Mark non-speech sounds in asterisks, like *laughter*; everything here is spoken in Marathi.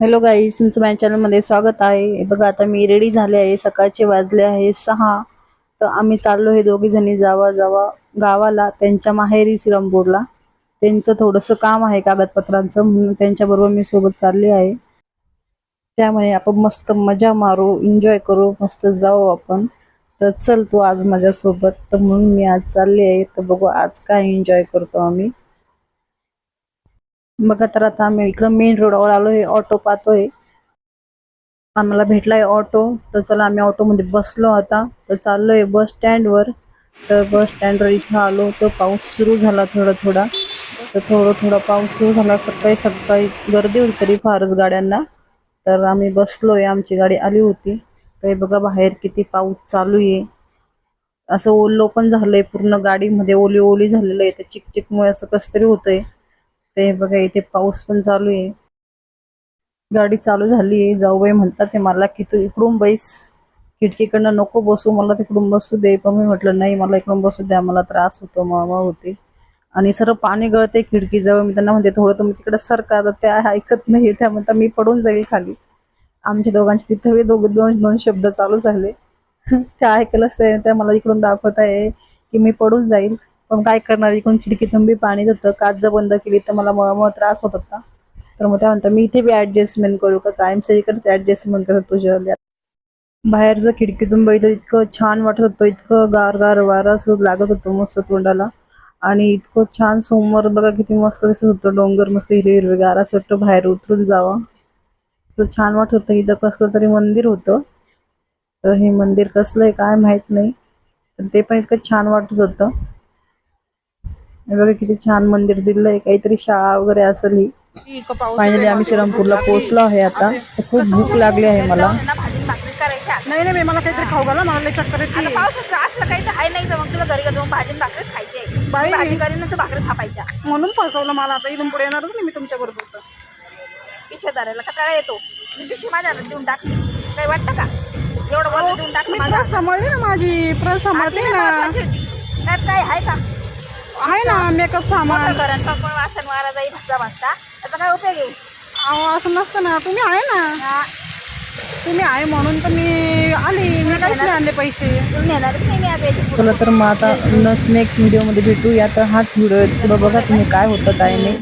हॅलो गाईज तुमचं माझ्या चॅनलमध्ये स्वागत आहे. बघा आता मी रेडी झाले आहे. सकाळचे वाजले आहे सहा. तर आम्ही चाललो हे दोघी जणी जावा जावा गावाला त्यांच्या माहेरी श्रीरामपूरला. त्यांचं थोडंसं काम आहे कागदपत्रांचं म्हणून त्यांच्याबरोबर मी सोबत चालले आहे. त्यामुळे आपण मस्त मजा मारू एन्जॉय करू मस्त जाऊ आपण. तर चल तू आज माझ्यासोबत. तर म्हणून मी आज चालले आहे. तर बघू आज काय एन्जॉय करतो आम्ही. बघा तर आता आम्ही इकडं मेन रोडावर आलो आहे ऑटो पाहतोय. आम्हाला भेटलाय ऑटो तर चला आम्ही ऑटोमध्ये बसलो आता. तर चाललोय बस स्टँडवर तर बस स्टँडवर इथं आलो तर पाऊस सुरू झाला थोडा थोडा. तर थोडं थोडा पाऊस सुरू झाला सकाळी सकाळी गर्दी होती तरी फारच गाड्यांना. तर आम्ही बसलोय आमची गाडी आली होती. तर बघा बाहेर किती पाऊस चालू आहे. असं ओलो पण झालंय पूर्ण गाडीमध्ये ओली ओली झालेलं आहे. तर चिकचिकमुळे असं कसं तरी होतंय. ते बघा इथे पाऊस पण चालू आहे. गाडी चालू झाली आहे जाऊबाई म्हणतात ते मला की तू इकडून बैस. खिडकीकडनं नको बसू मला तिकडून बसू दे. पण मी म्हटलं नाही मला इकडून बसू द्या मला त्रास होतो मामा होते. आणि सर्व पाणी गळते खिडकीजवळ. मी त्यांना म्हणते थोडं तुम्ही तिकडे सरका तर त्या ऐकत नाही त्या म्हणता मी पडून जाईल खाली. आमच्या दोघांचे तिथे दोघं दोन दोन शब्द चालू झाले. *laughs* त्या ऐकलंच ते त्या मला इकडून दाखवत आहे की मी पडून जाईल. पण काय करणार? इकडून खिडकीतून बी पाणी जातं. काच जर बंद केली तर मला मग त्रास होत होता. तर मग त्या म्हणतात मी इथे बी ऍडजस्टमेंट करू का कायमचं इकडेच ऍडजस्टमेंट करत तुझ्या बाहेर जर खिडकीतून बघितलं इतकं छान वाटत होतं. इतकं गार गार वारा असं लागत होतं मस्त तोंडाला. आणि इतकं छान समोर बघा किती मस्त दिसत होतं. डोंगर मस्त हिरवे हिरवे गार असं वाटतं. बाहेर उतरून जावं. तर छान वाटत होतं. इथं कसलं तरी मंदिर होतं. तर हे मंदिर कसलं आहे काय माहीत नाही. पण ते पण इतकं छान वाटत होतं. हे बघा किती छान मंदिर दिलंय. काहीतरी शाळा वगैरे असेल ही. फायनली आम्ही श्रीरामपूरला पोहोचलो आहे आता. खूप भूक लागली आहे मला. नाही नाही मला काहीतरी खाऊ घाला. मला चक्कर येते. पावसाचं असलं काही नाही तर मग तुला घरी जाऊन भाजी आणि भाकरीच खायची बाई. भाजी करीन तर भाकरी थापायच्या. म्हणून फसवलं मला आता. इथून पुढे येणारच नाही मी तुमच्या बरोबर पिशेदाराला कटाळा येतो. मी पिशवी माझ्या देऊन टाकली काही वाटतं का? एवढं वजन देऊन टाकलं सांभाळली ना माझी. प्रस सांभाळते ना. त्यात काय आहे का? आहे ना मेकअप सामान. मोठं घर आणि कंपन वासन मारा जाई भसा भसता त्याचा काय उपयोग आहे? अहो असं नसतं ना तुम्ही आहे ना. हा, तुम्ही आहे म्हणून तर मी आली. मी काहीच नाही आणले पैसे? तुम्ही नेणारच नाही मी आता याच्या पुढं. चला तर मग आता नेक्स्ट व्हिडिओमध्ये भेटूया. तर हाच व्हिडिओ पुढं बघा तुम्ही काय होतं काय नाही.